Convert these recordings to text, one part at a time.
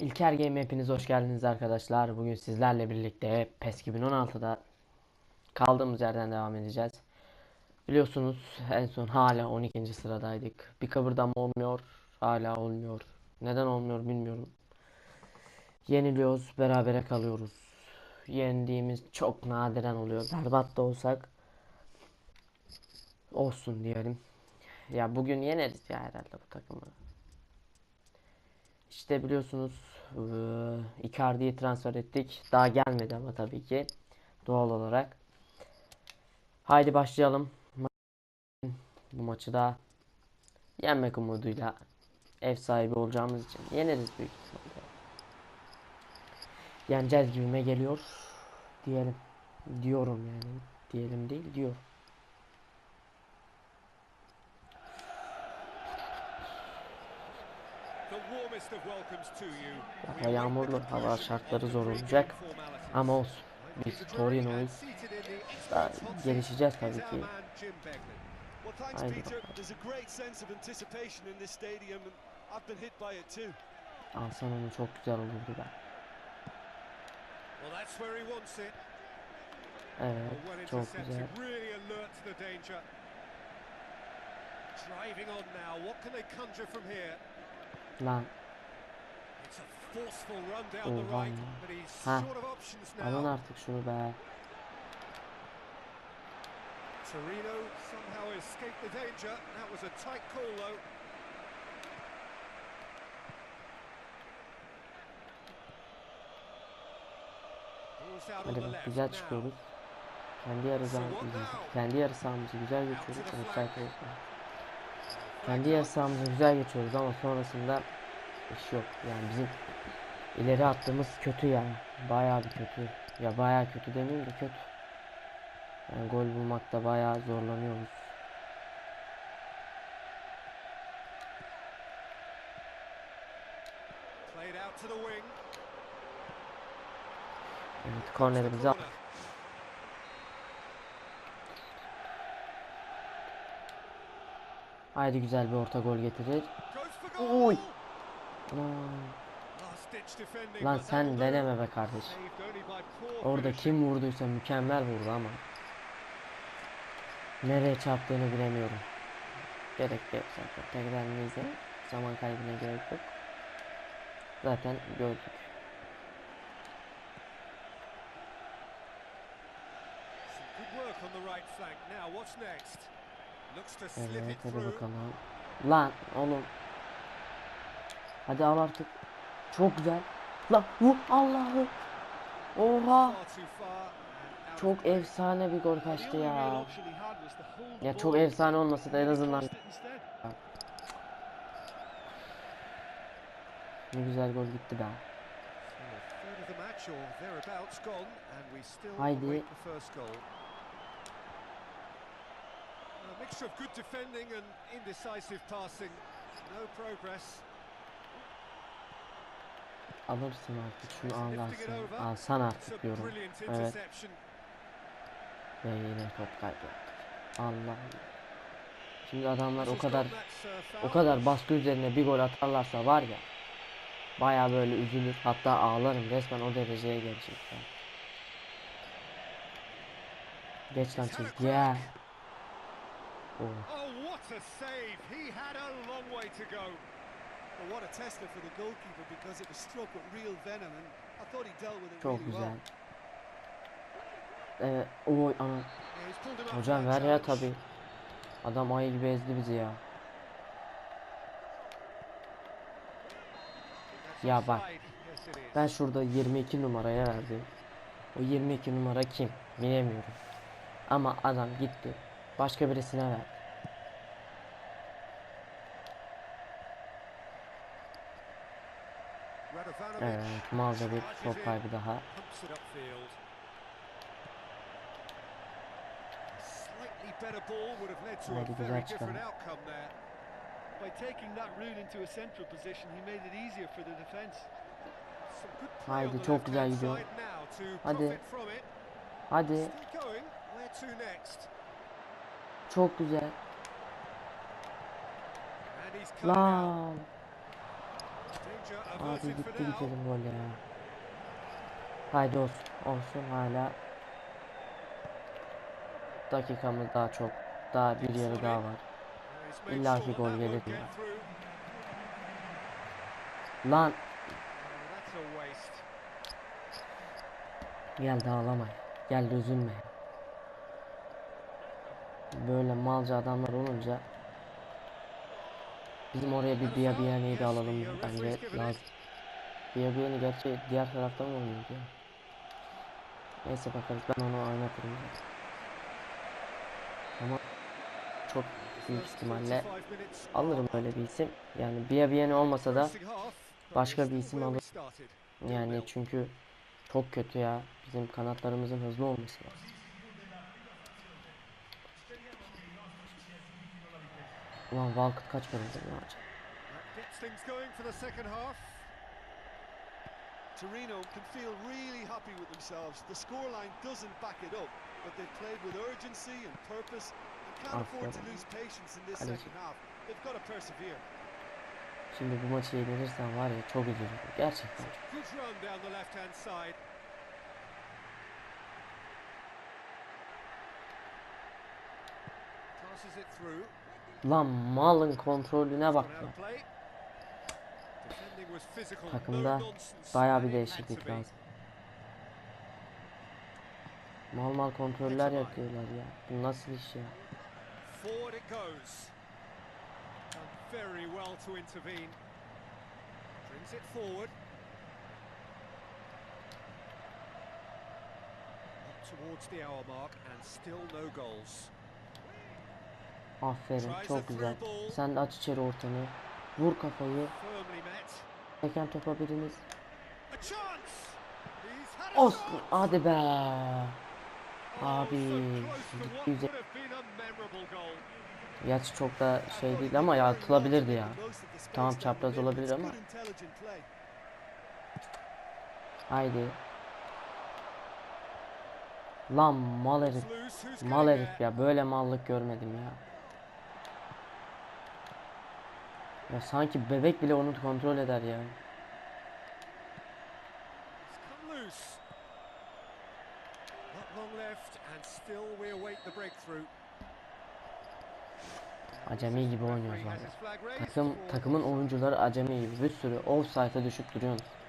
İlker Game hepiniz hoş geldiniz arkadaşlar. Bugün sizlerle birlikte PES 2016'da kaldığımız yerden devam edeceğiz. Biliyorsunuz en son hala 12. sıradaydık. Bir kıvırdan olmuyor, hala olmuyor. Neden olmuyor bilmiyorum. Yeniliyoruz, berabere kalıyoruz. Yendiğimiz çok nadiren oluyor. Berbat da olsak olsun diyelim. Ya bugün yeneriz ya herhalde bu takımı. İşte biliyorsunuz eee, Icardi'yi transfer ettik. Daha gelmedi ama tabii ki doğal olarak. Haydi başlayalım. Bu maçı da yenmek umuduyla ev sahibi olacağımız için yeneriz büyük ihtimalle. Yeneceğiz gibime geliyor diyelim. Diyorum yani. Diyelim değil diyor. Hava yağmurlu, hava şartları zor olacak. Ama olsun. Biz Torino'yuz. Daha gelişeceğiz tabii ki. Haydi Haydi bakalım. Alsan onu çok güzel olurdu ben. Evet, çok güzel. Driving on now. What can they conjure from here? Lan Oha Ha. alın artık şunu be. Torino somehow escaped the danger. That was a tight call though. Hadi bak güzel çıkıyoruz. Kendi yarı sahamızı, kendi yarı sahamızı güzel geçiyoruz. Offside olsun. Kendi yarı sahamızı güzel geçiyoruz ama sonrasında iş yok. Yani bizim ileri attığımız kötü yani. Bayağı bir kötü. Ya bayağı kötü demeyeyim de kötü. Yani gol bulmakta bayağı zorlanıyoruz. Evet kornerimizi al. Haydi güzel bir orta gol getirir. Oy. Lan, sen deneme be kardeş. Orada kim vurduysa mükemmel vurdu ama. Nereye çarptığını bilemiyorum. Gerek yok zaten. Tekrar neyse. Zaman kaybına gerek yok. Zaten gördük. Good work on the right flank. Now what's next? Evet hadi bakalım. Lan oğlum. Hadi al artık. Çok güzel. Lan bu Allah'ım. Oha. Çok efsane bir gol kaçtı ya. Ya çok efsane olmasa da en azından ne güzel gol gitti be. So a third of the match or thereabouts gone and we still Haydi. Mixture of good defending and indecisive passing. No progress. Alırsın artık şunu over. Alsan artık diyorum. Evet. Ve yine top kaybettik. Allah. Şimdi adamlar o kadar o kadar baskı üzerine bir gol atarlarsa var ya baya böyle üzülür hatta ağlarım resmen o dereceye gelecekler. Geç lan çizgiye. Oh. Oh, what a save! He had a long way to go. Well, what a tester for the goalkeeper because it was struck with real venom, and I thought he dealt with it Çok really güzel. well. Evet, oy ana. Hocam ver ya tabi. Adam ayı gibi ezdi bizi ya. Ya bak. Ben şurada 22 numaraya verdim. O 22 numara kim? Bilemiyorum. Ama adam gitti. Başka birisine. Radovanovic Evet, malda bir top kaybı daha. Haydi güzel çıkalım. By taking that route into a central position, he made it easier for the play Haydi, çok güzel gidiyor. Hadi. Hadi. Still going. Where to next? Çok güzel. Lan. Abi gitti gidelim gol ya. Haydi olsun. Olsun hala. Dakikamız daha çok. Daha bir yarı daha var. İlla ki gol gelir ya. Lan gel ağlama. ya. Gel üzülme. Böyle malca adamlar olunca bizim oraya bir Diabyeni'yi de alalım bence lazım. Diabyeni gerçi diğer tarafta mı oynuyor ya? Neyse bakarız ben onu oynatırım. Ama çok büyük ihtimalle 45 minutes alırım böyle bir isim. Yani Diabyeni olmasa da başka bir isim where alır. we started. Yani çünkü çok kötü ya. Bizim kanatlarımızın hızlı olması lazım. Ulan Walcott kaç gol oldu bu maç? That gets things going for the second half. Torino can feel really happy with themselves. The scoreline doesn't back it up, but they've played with urgency and purpose and can't afford to lose patience in this second half. They've got to persevere. Şimdi bu maçı yenilirsen var ya çok üzülürüm. Gerçekten. Good run down the left hand side. Passes it through. Lan malın kontrolüne bak ya. Takımda Baya bir değişiklik lazım. Mal mal kontroller yapıyorlar ya. Bu nasıl iş ya? Very well to intervene. Brings it forward. Up towards the hour mark and still no goals. Aferin çok güzel. Sen de aç içeri ortanı. Vur kafayı. Teken topa biriniz. Olsun hadi be. Oh, Abi, güzel. Gerçi çok da şey değil ama ya atılabilirdi ya. Tamam, çapraz olabilir ama. Haydi. Lan mal herif. Mal herif ya. Böyle mallık görmedim ya. Ya sanki bebek bile onu kontrol eder ya. Acemi gibi oynuyoruz raised Takım takımın oyuncuları acemi gibi. Bir sürü offside'a düşüp duruyorsunuz.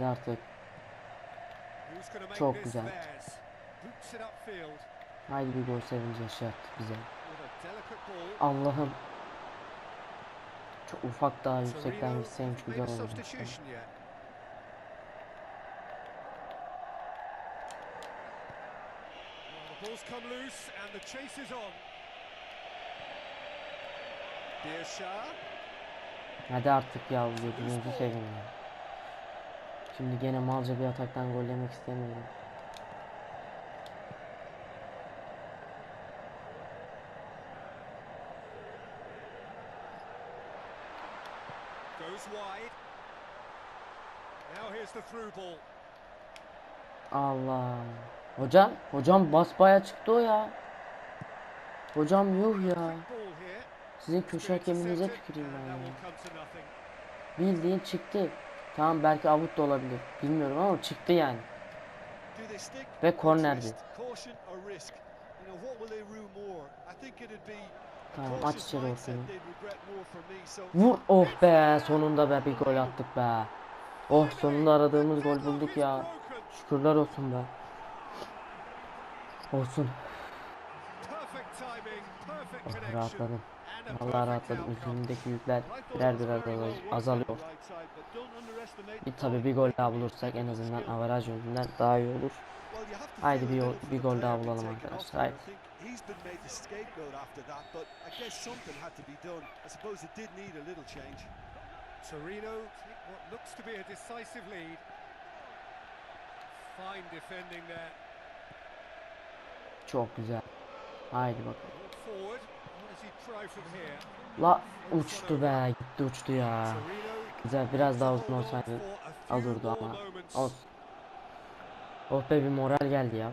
Hadi artık. Çok güzel. Haydi bir gol sevinci yaşat bize. Allah'ım. Çok ufak daha yüksekten gitseymiş güzel the ball's come loose and the. Hadi artık ya gözünüzü seveyim ya. Şimdi gene malca bir ataktan gol yemek istemiyorum. Goes wide. Now here's the through ball. Allah. Hocam, hocam basbaya çıktı o ya. Hocam yuh ya. Sizin köşe hakeminize tüküreyim ben ya. Bildiğin çıktı. Tamam belki avut da olabilir. Bilmiyorum ama çıktı yani. Ve or kornerdi. Tamam aç içeri. So Vur oh be sonunda be bir gol attık be. Oh sonunda aradığımız gol bulduk ya. Şükürler olsun be. Olsun. Oh, rahatladım. And a Vallahi perfect rahatladım. outcome. Üstümdeki yükler birer birer azalıyor. Bir tabi bir gol daha bulursak en azından avaraj yönünden daha iyi olur. Haydi bir yol- bir gol daha bulalım arkadaşlar, haydi. Torino take what looks to be a decisive lead. Fine defending there. Çok güzel. Haydi bakalım. La uçtu be gitti uçtu ya. Güzel biraz daha uzun olsaydı alırdı ama olsun. Oh be bir moral geldi ya.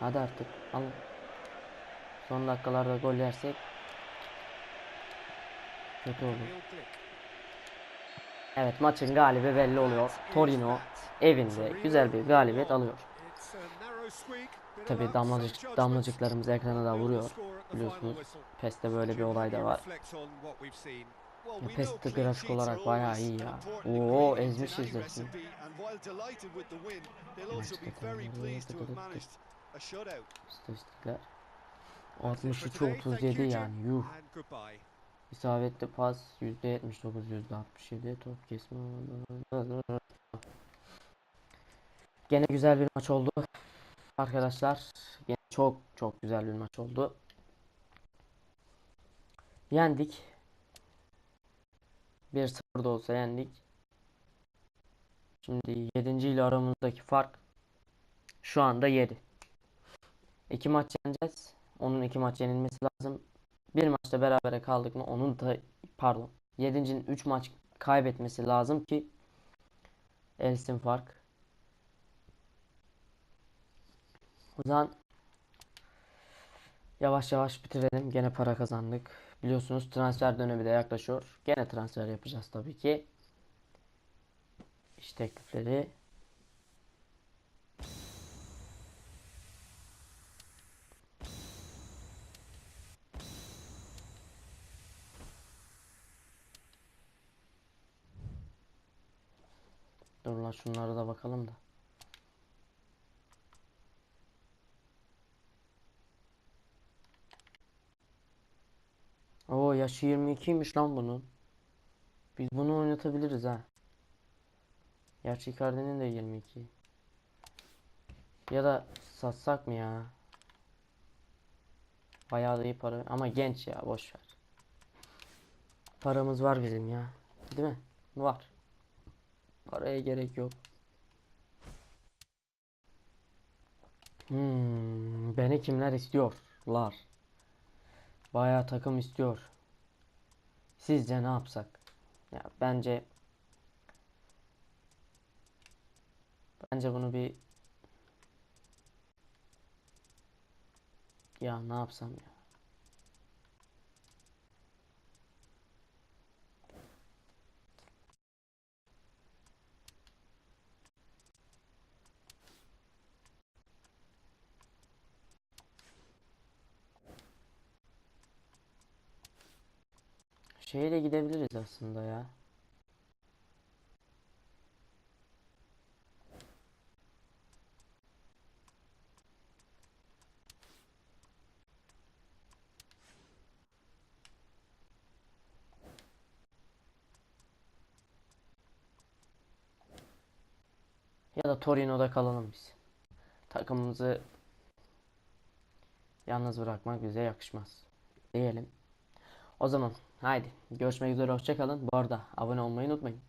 Hadi artık al. Son dakikalarda gol yersek kötü olur. Evet maçın galibi belli oluyor. Torino evinde güzel bir galibiyet alıyor. Tabi damlacık, damlacıklarımız ekrana da vuruyor. Biliyorsunuz. PES'te böyle bir olay da var. Ya PES'te grafik olarak bayağı iyi ya. Oo ingredient in ezmişiz any resmen. recipe, and while delighted with the win, they'll also be İşte very tabii, pleased to have tıkı tıkı managed a shutout. İstatistikler. That's it for today. Thank 62-37 you, Jim, yani yuh. İsabetli pas %79 %67 top kesme. Gene güzel bir maç oldu. Arkadaşlar gene çok çok güzel bir maç oldu. Yendik. 1-0 da olsa yendik. Şimdi 7. ile aramızdaki fark şu anda 7. 2 maç yeneceğiz. Onun 2 maç yenilmesi lazım. Bir maçta berabere kaldık mı onun da pardon 7.'nin 3 maç kaybetmesi lazım ki elsin fark. O zaman yavaş yavaş bitirelim. Gene para kazandık. Biliyorsunuz transfer dönemi de yaklaşıyor. Gene transfer yapacağız tabii ki. İş teklifleri. Dur lan şunlara da bakalım da. Oo yaşı 22'ymiş lan bunun. Biz bunu oynatabiliriz ha. Gerçi Icardi'nin de 22. Ya da satsak mı ya? Bayağı da iyi para ama genç ya boş ver. Paramız var bizim ya. Değil mi? Var. Paraya gerek yok. Hmm, beni kimler istiyorlar? Bayağı takım istiyor. Sizce ne yapsak? Ya bence bence bunu bir ya ne yapsam ya? Şeyle gidebiliriz aslında ya. Ya da Torino'da kalalım biz. Takımımızı yalnız bırakmak bize yakışmaz. Diyelim. O zaman haydi görüşmek üzere hoşça kalın. Bu arada abone olmayı unutmayın.